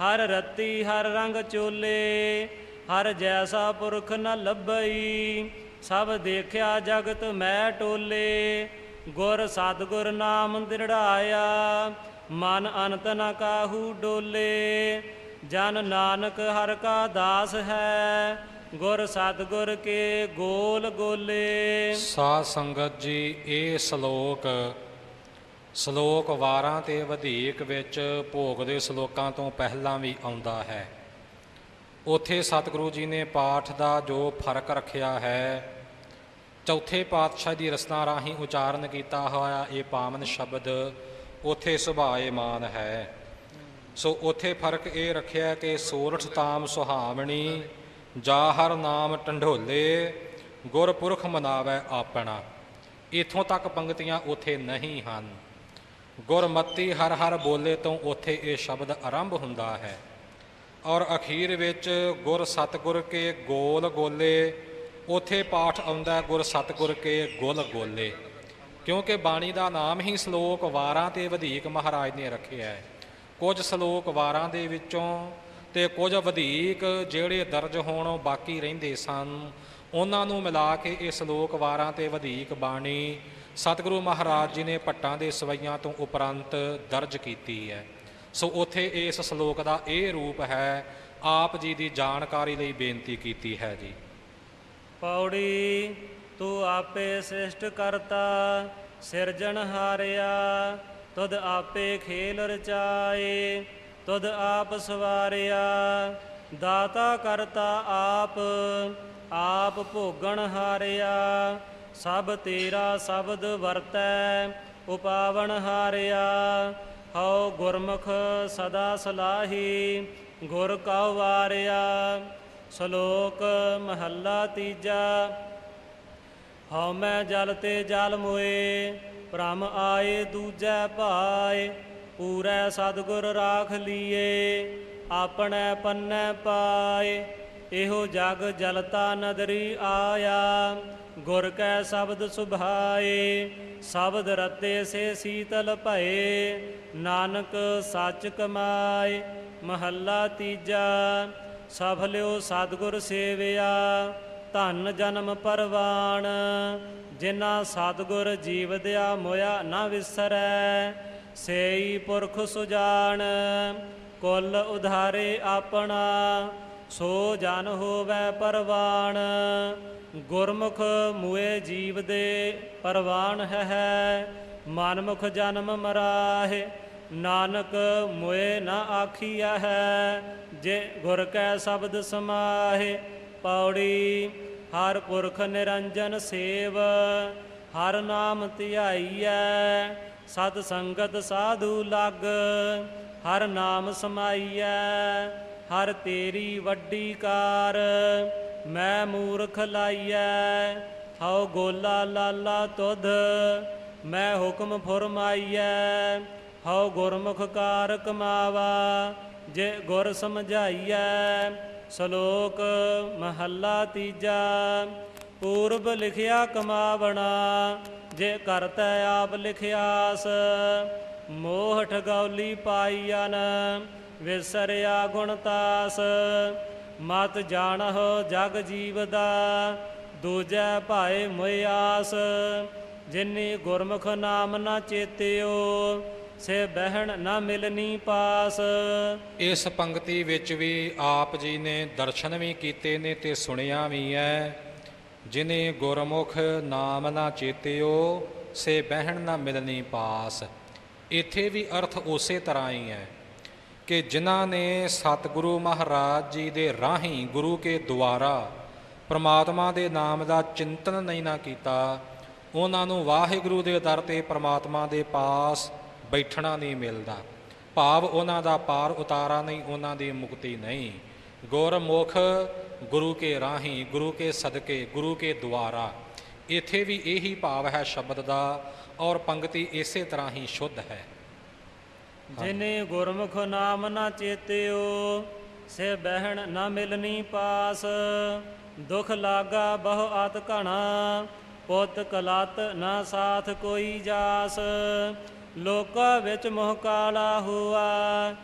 ਹਰ ਰਤੀ ਹਰ ਰੰਗ ਚੋਲੇ, ਹਰ ਜੈਸਾ ਪੁਰਖ ਨ ਲੱਭਈ। ਸਭ ਦੇਖਿਆ ਜਗਤ ਮੈਂ ਟੋਲੇ, ਗੁਰ ਸਤਿਗੁਰ ਨਾਮ ਦਿੜਾਇਆ ਮਨ ਅਨੰਤ ਨ ਕਾਹੂ ਡੋਲੇ ਜਨ ਨਾਨਕ ਹਰ ਕਾ ਦਾਸ ਹੈ, ਗੁਰ ਸਤਿਗੁਰ ਕੇ ਗੋਲ ਗੋਲੇ। ਸਾਧ ਸੰਗਤ ਜੀ, ਇਹ ਸ਼ਲੋਕ ਸ਼ਲੋਕ ਵਾਰਾਂ ਤੇ ਵਧੇਕ ਵਿੱਚ ਭੋਗ ਦੇ ਸ਼ਲੋਕਾਂ ਤੋਂ ਪਹਿਲਾਂ ਵੀ ਆਉਂਦਾ ਹੈ। ਉਥੇ ਸਤਿਗੁਰੂ ਜੀ ਨੇ ਪਾਠ ਦਾ ਜੋ ਫ਼ਰਕ ਰੱਖਿਆ ਹੈ, ਚੌਥੇ ਪਾਤਸ਼ਾਹ ਦੀ ਰਸਨਾ ਰਾਹੀਂ ਉਚਾਰਨ ਕੀਤਾ ਹੋਇਆ ਇਹ ਪਾਵਨ ਸ਼ਬਦ ਉਥੇ ਸੁਭਾਏਮਾਨ ਹੈ। ਸੋ ਉਥੇ ਫ਼ਰਕ ਇਹ ਰੱਖਿਆ ਕਿ ਸੋਰਠ ਤਾਮ ਸੁਹਾਵਣੀ, ਜਾ ਹਰ ਨਾਮ ਟੰਢੋਲੇ, ਗੁਰਪੁਰਖ ਮਨਾਵੈ ਆਪਣਾ। ਇਥੋਂ ਤੱਕ ਪੰਕਤੀਆਂ ਉਥੇ ਨਹੀਂ ਹਨ। ਗੁਰਮਤੀ ਹਰ ਹਰ ਬੋਲੇ ਤੋਂ ਉਥੇ ਇਹ ਸ਼ਬਦ ਆਰੰਭ ਹੁੰਦਾ ਹੈ। ਔਰ ਅਖੀਰ ਵਿੱਚ ਗੁਰ ਸਤਗੁਰ ਕੇ ਗੋਲ ਗੋਲੇ, ਉਥੇ ਪਾਠ ਆਉਂਦਾ ਗੁਰ ਸਤਗੁਰ ਕੇ ਗੁਲ ਗੋਲੇ। ਕਿਉਂਕਿ ਬਾਣੀ ਦਾ ਨਾਮ ਹੀ ਸ਼ਲੋਕ ਵਾਰਾਂ ਤੇ ਵਧੇਕ ਮਹਾਰਾਜ ਨੇ ਰੱਖਿਆ ਹੈ। ਕੁਝ ਸ਼ਲੋਕ ਵਾਰਾਂ ਦੇ ਵਿੱਚੋਂ ਤੇ ਕੁਝ ਵਧੇਕ ਜਿਹੜੇ ਦਰਜ ਹੋਣ ਬਾਕੀ ਰਹਿੰਦੇ ਸਨ, ਉਹਨਾਂ ਨੂੰ ਮਿਲਾ ਕੇ ਇਹ ਸ਼ਲੋਕ ਵਾਰਾਂ ਤੇ ਵਧੇਕ ਬਾਣੀ ਸਤਿਗੁਰੂ ਮਹਾਰਾਜ ਜੀ ਨੇ ਭੱਟਾਂ ਦੇ ਸਵਈਆਂ ਤੋਂ ਉਪਰੰਤ ਦਰਜ ਕੀਤੀ ਹੈ। ਸੋ ਉਥੇ ਇਸ ਸ਼ਲੋਕ ਦਾ ਇਹ ਰੂਪ ਹੈ, ਆਪ ਜੀ ਦੀ ਜਾਣਕਾਰੀ ਲਈ ਬੇਨਤੀ ਕੀਤੀ ਹੈ ਜੀ। ਪੌੜੀ, ਤੂੰ ਆਪੇ ਸ੍ਰਿਸ਼ਟ ਕਰਤਾ, ਸਿਰਜਣ ਹਾਰਿਆ ਤੁਧ ਆਪੇ ਖੇਲ ਰਚਾਏ, ਤੁਧ ਆਪ ਸਵਾਰਿਆ। ਦਾਤਾ ਕਰਤਾ ਆਪ ਆਪ ਭੋਗਣ ਹਾਰਿਆ। ਸਭ ਤੇਰਾ ਸ਼ਬਦ ਵਰਤੈ ਉਪਾਵਣ ਹਾਰਿਆ। ਹਉ ਗੁਰਮੁਖ ਸਦਾ ਸਲਾਹੀ, ਗੁਰ ਕਉ ਵਾਰਿਆ। ਸ਼ਲੋਕ ਮਹੱਲਾ ਤੀਜਾ। ਹਉ ਮੈਂ ਜਲ ਤੇ ਜਲ ਮੋਏ ਭ੍ਰਮ ਆਏ, ਦੂਜੈ ਭਾਏ, ਪੂਰੈ ਸਤਿਗੁਰ ਰਾਖ ਲੀਏ, ਆਪਣੇ ਪੰਨੈ ਪਾਏ। ਇਹੋ ਜਗ ਜਲਤਾ ਨਦਰੀ ਆਇਆ, ਗੁਰ ਕੈ ਸ਼ਬਦ ਸੁਭਾਏ। ਸ਼ਬਦ ਰਤੇ ਸੇ ਸੀਤਲ ਭਏ, ਨਾਨਕ ਸੱਚ ਕਮਾਏ। ਮਹੱਲਾ ਤੀਜਾ ਸਫਲਿਓ ਸਤਿਗੁਰ ਸੇਵਿਆ। ਧਨ ਜਨਮ ਪਰਵਾਨ ਜਿਨਾ ਸਤਿਗੁਰ ਜੀਵ ਦਿਆ ਮੋਇਆ ਨਾ ਵਿਸਰੈ, ਸੇਈ ਪੁਰਖ ਸੁਜਾਨ ਕੁਲ ਉਧਾਰੇ ਆਪਣਾ, ਸੋ ਜਨ ਹੋਵੇ ਪਰਵਾਨ ਗੁਰਮੁਖ ਮੂਏ ਜੀਵ ਦੇ ਪਰਵਾਨ ਹੈ, ਮਨਮੁਖ ਜਨਮ ਮਰਾਹੇ, ਨਾਨਕ ਮੋਏ ਨਾ ਆਖੀਆ ਹੈ, ਜੇ ਗੁਰ ਕੈ ਸ਼ਬਦ ਸਮਾਹੇ ਪੌੜੀ, ਹਰ ਪੁਰਖ ਨਿਰੰਜਨ ਸੇਵ, ਹਰ ਨਾਮ ਧਿਆਈਐ, ਸਤ ਸੰਗਤ ਸਾਧੂ ਲਗ, ਹਰ ਨਾਮ ਸਮਾਈਐ, ਹਰ ਤੇਰੀ ਵੱਡੀ ਕਾਰ, ਮੈਂ ਮੂਰਖ ਲਾਈਐ, ਹਉ ਗੋਲਾ ਲਾਲਾ ਤੁਧ, ਮੈਂ ਹੁਕਮ ਫਰਮਾਈਐ, ਹਉ ਗੁਰਮੁਖ ਕਾਰ ਕਮਾਵਾ, ਜੇ ਗੁਰ ਸਮਝਾਈਐ ਸ਼ਲੋਕ ਮਹੱਲਾ ਤੀਜਾ, ਪੂਰਬ ਲਿਖਿਆ ਕਮਾਵਣਾ, ਜੇ ਕਰਤੈ ਆਪ ਲਿਖਿਆਸ ਮੋਹ ਠਗੌਲੀ ਪਾਈਨ ਵਿਸਰਿਆ ਗੁਣਤਾਸ ਮਤ ਜਾਣਹੁ ਜਗ ਜੀਵ ਦਾ ਦੂਜੈ ਭਾਏ ਮੁਇਆਸ ਜਿਨੀ ਗੁਰਮੁਖ ਨਾਮ ਨਾ ਚੇਤਿਓ ਸੇ ਬਹਿਣ ਨਾ ਮਿਲਨੀ ਪਾਸ। ਇਸ ਪੰਕਤੀ ਵਿੱਚ ਵੀ ਆਪ ਜੀ ਨੇ ਦਰਸ਼ਨ ਵੀ ਕੀਤੇ ਨੇ ਤੇ ਸੁਣਿਆ ਵੀ ਹੈ। ਜਿਨੇ ਗੁਰਮੁਖ ਨਾਮ ਨਾ ਚੇਤਿਓ, ਸੇ ਬਹਿਣ ਨਾ ਮਿਲਨੀ ਪਾਸ। ਇੱਥੇ ਵੀ ਅਰਥ ਉਸੇ ਤਰ੍ਹਾਂ ਹੀ ਹੈ ਕਿ ਜਿਨ੍ਹਾਂ ਨੇ ਸਤਿਗੁਰੂ ਮਹਾਰਾਜ ਜੀ ਦੇ ਰਾਹੀਂ ਗੁਰੂ ਕੇ ਦੁਆਰਾ ਪ੍ਰਮਾਤਮਾ ਦੇ ਨਾਮ ਦਾ ਚਿੰਤਨ ਨਹੀਂ ਨਾ ਕੀਤਾ, ਉਹਨਾਂ ਨੂੰ ਵਾਹਿਗੁਰੂ ਦੇ ਦਰ ਤੇ ਪ੍ਰਮਾਤਮਾ ਦੇ ਪਾਸ ਬੈਠਣਾ ਨਹੀਂ ਮਿਲਦਾ। ਭਾਵ ਉਹਨਾਂ ਦਾ ਪਾਰ ਉਤਾਰਾ ਨਹੀਂ, ਉਹਨਾਂ ਦੀ ਮੁਕਤੀ ਨਹੀਂ। ਗੁਰਮੁਖ ਗੁਰੂ ਕੇ ਰਾਹੀਂ, ਗੁਰੂ ਕੇ ਸਦਕੇ, ਗੁਰੂ ਕੇ ਦੁਆਰਾ। ਇੱਥੇ ਵੀ ਇਹੀ ਭਾਵ ਹੈ ਸ਼ਬਦ ਦਾ ਔਰ ਪੰਕਤੀ ਇਸੇ ਤਰ੍ਹਾਂ ਹੀ ਸ਼ੁੱਧ ਹੈ। ਜਿਨੇ ਗੁਰਮੁਖ ਨਾਮ ਨਾ ਚੇਤਿਓ, ਸੇ ਬਹਿਣ ਨਾ ਮਿਲਨੀ ਪਾਸ। ਦੁਖ ਲਾਗਾ ਬਹੁ ਆਤ ਘਣਾ, ਪੁੱਤ ਕਲਤ ਨਾ ਸਾਥ ਕੋਈ ਜਾਸ। ਲੋਕਾਂ ਵਿੱਚ ਮੋਹ ਕਾਲਾ ਹੁਆ,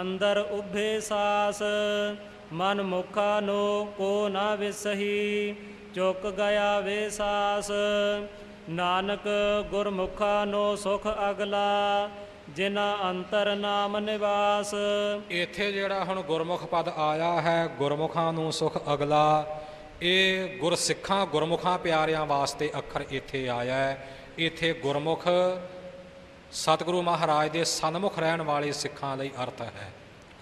ਅੰਦਰ ਉਭੇ ਸਾਸ। ਮਨ ਮੁਖਾ ਨੋ, ਕੋ ਨਾ ਵਿਸਹੀ, ਚੁੱਕ ਗਿਆ ਵੇ ਸਾਸ ਨਾਨਕ ਗੁਰਮੁਖਾ ਨੋ ਸੁਖ ਅਗਲਾ, ਜਿਨਾ ਅੰਤਰ ਨਾਮ ਨਿਵਾਸ। ਇੱਥੇ ਜਿਹੜਾ ਹੁਣ ਗੁਰਮੁਖ ਪਦ ਆਇਆ ਹੈ, ਗੁਰਮੁਖਾਂ ਨੂੰ ਸੁਖ ਅਗਲਾ, ਇਹ ਗੁਰਸਿੱਖਾਂ ਗੁਰਮੁਖਾਂ ਪਿਆਰਿਆਂ ਵਾਸਤੇ ਅੱਖਰ ਇੱਥੇ ਆਇਆ ਹੈ। ਇੱਥੇ ਗੁਰਮੁਖ ਸਤਿਗੁਰੂ ਮਹਾਰਾਜ ਦੇ ਸਨਮੁਖ ਰਹਿਣ ਵਾਲੇ ਸਿੱਖਾਂ ਲਈ ਅਰਥ ਹੈ।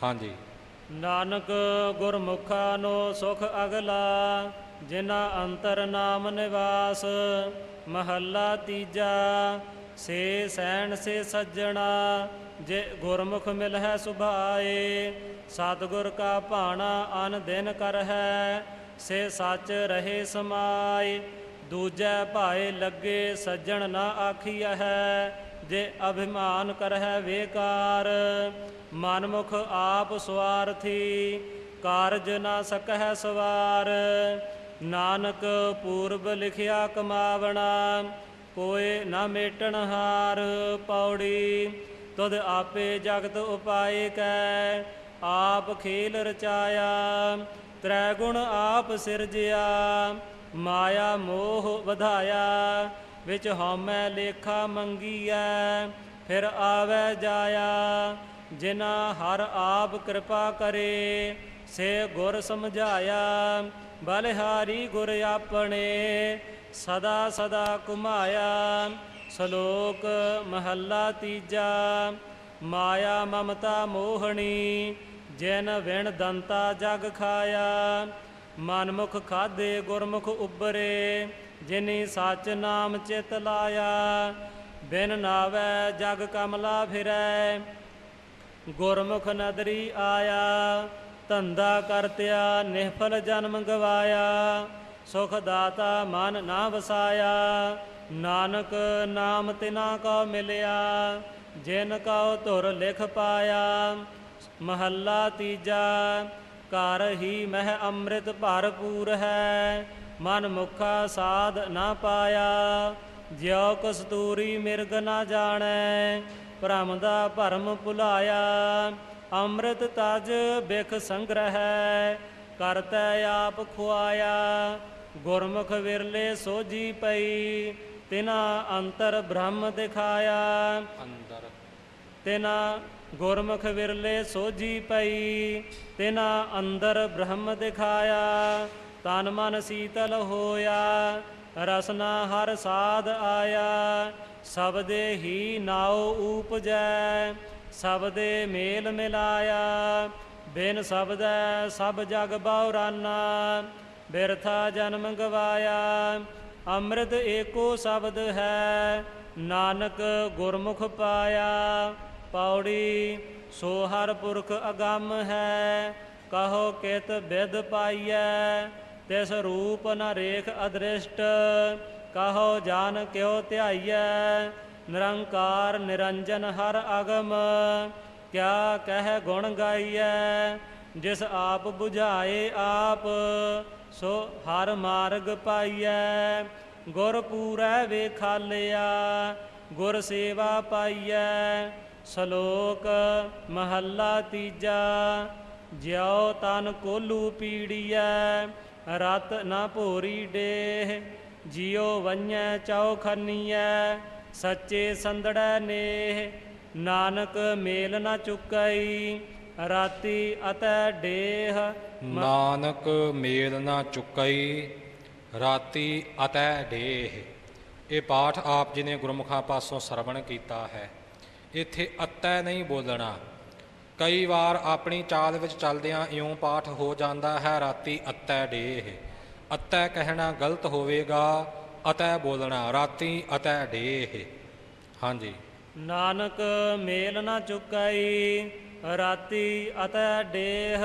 ਹਾਂਜੀ। ਨਾਨਕ ਗੁਰਮੁਖਾਂ ਨੂੰ ਸੁਖ ਅਗਲਾ ਜਿਨ੍ਹਾਂ ਅੰਤਰ ਨਾਮ ਨਿਵਾਸ, ਮਹੱਲਾ ਤੀਜਾ, ਸੇ ਸੈਣ ਸੇ ਸੱਜਣਾ, ਜੇ ਗੁਰਮੁਖ ਮਿਲ ਹੈ ਸੁਭਾਏ, ਸਤਿਗੁਰ ਕਾ ਭਾਣਾ ਅਨ ਦਿਨ ਕਰ ਹੈ ਸੇ ਸੱਚ ਰਹੇ ਸਮਾਏ, ਦੂਜੈ ਭਾਏ ਲੱਗੇ ਸੱਜਣ ਨਾ ਆਖੀਐ ਹੈ। ਜੇ ਅਭਿਮਾਨ ਕਰਹਿ ਵੇਕਾਰ, ਮਨਮੁਖ ਆਪ ਸਵਾਰਥੀ ਕਾਰਜ ਨਾ ਸਕਹਿ ਸਵਾਰ। ਨਾਨਕ ਪੂਰਬ ਲਿਖਿਆ ਕਮਾਵਣਾ ਕੋਏ ਨਾ ਮੇਟਣ ਹਾਰ ਪੌੜੀ। ਤੁਧ ਆਪੇ ਜਗਤ ਉਪਾਏ ਕੈ, ਆਪ ਖੇਲ ਰਚਾਇਆ, ਤ੍ਰੈ ਗੁਣ ਆਪ ਸਿਰਜਿਆ, ਮਾਇਆ ਮੋਹ ਵਧਾਇਆ। ਵਿੱਚ ਹਉਮੈ ਲੇਖਾ ਮੰਗੀਐ, ਫਿਰ ਆਵੈ ਜਾਇਆ ਜਿਨਾ ਹਰ ਆਪ ਕਿਰਪਾ ਕਰੇ, ਸੇ ਗੁਰ ਸਮਝਾਇਆ, ਬਲਿਹਾਰੀ ਗੁਰ ਆਪਣੇ, ਸਦਾ ਸਦਾ ਕੁਮਾਇਆ ਸ਼ਲੋਕ ਮਹੱਲਾ ਤੀਜਾ, ਮਾਇਆ ਮਮਤਾ ਮੋਹਣੀ, ਜਿਨ ਵਿਣ ਦੰਤਾ ਜਗ ਖਾਇਆ, ਮਨਮੁਖ ਖਾਦੇ ਗੁਰਮੁਖ ਉਬਰੇ ਜਿਨੀ ਸੱਚ ਨਾਮ ਚਿਤ ਲਾਇਆ, ਬਿਨ ਨਾਵੈ ਜਗ ਕਮਲਾ ਫਿਰੈ। ਗੁਰਮੁਖ ਨਦਰੀ ਆਇਆ, ਧੰਦਾ ਕਰਤਿਆ, ਨਿਹਫਲ ਜਨਮ ਗਵਾਇਆ। ਸੁਖ ਦਾਤਾ ਮਨ ਨਾ ਵਸਾਇਆ, ਨਾਨਕ ਨਾਮ ਤਿਨਾ ਕੋ ਮਿਲਿਆ। ਜਿਨ ਕਉ ਧੁਰ ਲਿਖ ਪਾਇਆ, ਮਹੱਲਾ ਤੀਜਾ, ਘਰ ਹੀ ਮਹਿ ਅੰਮ੍ਰਿਤ ਭਰਪੂਰ ਹੈ। ਮਨ ਮੁਖਾ ਸਾਧ ਨਾ ਪਾਇਆ। ਜਿਉ ਕਸਤੂਰੀ ਮਿਰਗ ਨਾ ਜਾਣੈ ਭ੍ਰਮ ਦਾ ਭਰਮ ਭੁਲਾਇਆ। ਅੰਮ੍ਰਿਤ ਤਜ ਬਿਖ ਸੰਗ੍ਰਹਿ ਕਰਤੈ ਆਪ ਖੁਆਇਆ। ਗੁਰਮੁਖ ਵਿਰਲੇ ਸੋਜੀ ਪਈ ਤਿਨਾ ਅੰਤਰ ਬ੍ਰਹਮ ਦਿਖਾਇਆ। ਅੰਦਰ। ਤਿਨਾ ਗੁਰਮੁਖ ਵਿਰਲੇ ਸੋਜੀ ਪਈ ਤਿਨਾ ਅੰਦਰ ਬ੍ਰਹਮ ਦਿਖਾਇਆ। ਤਨ ਮਨ ਸੀਤਲ ਹੋਇਆ, ਰਸਨਾ ਹਰ ਸਾਧ ਆਇਆ। ਸਬਦੇ ਹੀ ਨਾਉ ਊਪਜੈ ਸਬਦੇ ਮੇਲ ਮਿਲਾਇਆ। ਬਿਨ ਸਬਦੈ ਸਭ ਜਗ ਬਾਉਰਾਨਾ ਬਿਰਥਾ ਜਨਮ ਗਵਾਇਆ। ਅੰਮ੍ਰਿਤ ਏਕੋ ਸ਼ਬਦ ਹੈ, ਨਾਨਕ ਗੁਰਮੁਖ ਪਾਇਆ। ਪੌੜੀ ਸੋ ਹਰ ਪੁਰਖ ਅਗੰਮ ਹੈ, ਕਹੋ ਕਿਤ ਬਿਦ ਪਾਈਐ। ਤਿਸ ਰੂਪ ਨ ਰੇਖ ਅਦ੍ਰਿਸ਼ਟ, ਕਹੋ ਜਾਨ ਕਿਉ ਧਿਆਈਐ? ਨਿਰੰਕਾਰ ਨਿਰੰਜਨ ਹਰ ਅਗਮ, ਕਿਆ ਕਹਿ ਗੁਣ ਗਾਈਐ? ਜਿਸ ਆਪ 부ਝਾਏ ਆਪ, ਸੋ ਹਰ ਮਾਰਗ ਪਾਈਐ। ਗੁਰ ਪੂਰੈ ਵੇਖਾਲਿਆ, ਗੁਰ ਸੇਵਾ ਪਾਈਐ। ਸ਼ਲੋਕ ਮਹੱਲਾ ਤੀਜਾ, ਜਿਉ ਤਨ ਕੋਲੂ ਪੀੜੀਐ ਰਤ ਨਾ ਭੋਰੀ ਡੇਹ, ਜਿਉ ਵੰਨੈ ਚੌਖਨੀਐ, ਸੱਚੇ ਸੰਦੜੈ ਨੇਹ। ਨਾਨਕ ਮੇਲ ਨਾ ਚੁਕਈ, ਰਾਤੀ ਅਤੈ ਡੇਹ। ਨਾਨਕ ਮੇਲ ਨਾ ਚੁਕਈ, ਰਾਤੀ ਅਤੈ ਢੇਹ ਇਹ ਪਾਠ ਆਪ ਜੀ ਨੇ ਗੁਰਮੁਖਾਂ ਪਾਸੋਂ ਸਰਵਣ ਕੀਤਾ ਹੈ। ਇੱਥੇ ਅਤੈ ਨਹੀਂ ਬੋਲਣਾ ਕਈ ਵਾਰ ਆਪਣੀ ਚਾਲ ਵਿੱਚ ਚੱਲਦਿਆਂ ਇਉਂ ਪਾਠ ਹੋ ਜਾਂਦਾ ਹੈ, ਰਾਤੀ ਅਤੈ ਢੇਹ ਅਤੈ ਕਹਿਣਾ ਗਲਤ ਹੋਵੇਗਾ, ਅਤੈ ਬੋਲਣਾ ਰਾਤੀ ਅਤੈ ਢੇਹ ਹਾਂਜੀ। ਨਾਨਕ ਮੇਲ ਨਾ ਚੁਕਾਈ, ਰਾਤੀ ਅਤੈ ਡੇਹ,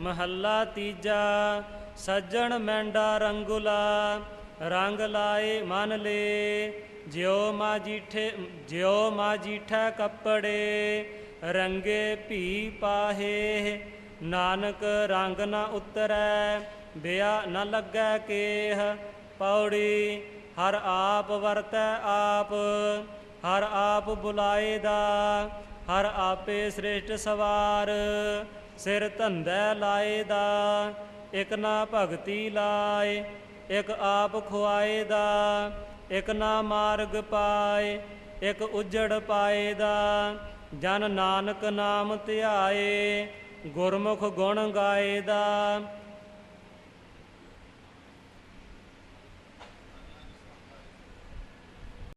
ਮਹੱਲਾ ਤੀਜਾ, ਸੱਜਣ ਮੈਂਡਾ ਰੰਗੁਲਾ, ਰੰਗ ਲਾਏ ਮਨ ਲੇ, ਜਿਉ ਮਾ ਜੀਠੇ ਜਿਉ ਮਾ ਜੀਠਾ ਕੱਪੜੇ ਰੰਗੇ ਭੀ ਪਾਹੇ, ਨਾਨਕ ਰੰਗ ਨਾ ਉਤਰੈ, ਬਿਆ ਨਾ ਲੱਗੈ ਕੇਹ, ਪੌੜੀ ਹਰ ਆਪ ਵਰਤੈ ਆਪ, ਹਰ ਆਪ ਬੁਲਾਏ ਦਾ ਹਰ ਆਪੇ ਸ੍ਰੇਸ਼ਟ ਸਵਾਰ, ਸਿਰ ਧੰਦੈ ਲਾਏ ਦਾ ਇਕ ਨਾ ਭਗਤੀ ਲਾਏ, ਇਕ ਆਪ ਖੁਆਏ ਦਾ ਇਕ ਨਾ ਮਾਰਗ ਪਾਏ, ਇਕ ਉਜੜ ਪਾਏ ਦਾ ਜਨ ਨਾਨਕ ਨਾਮ ਧਿਆਏ ਗੁਰਮੁਖ ਗੁਣ ਗਾਏ ਦਾ।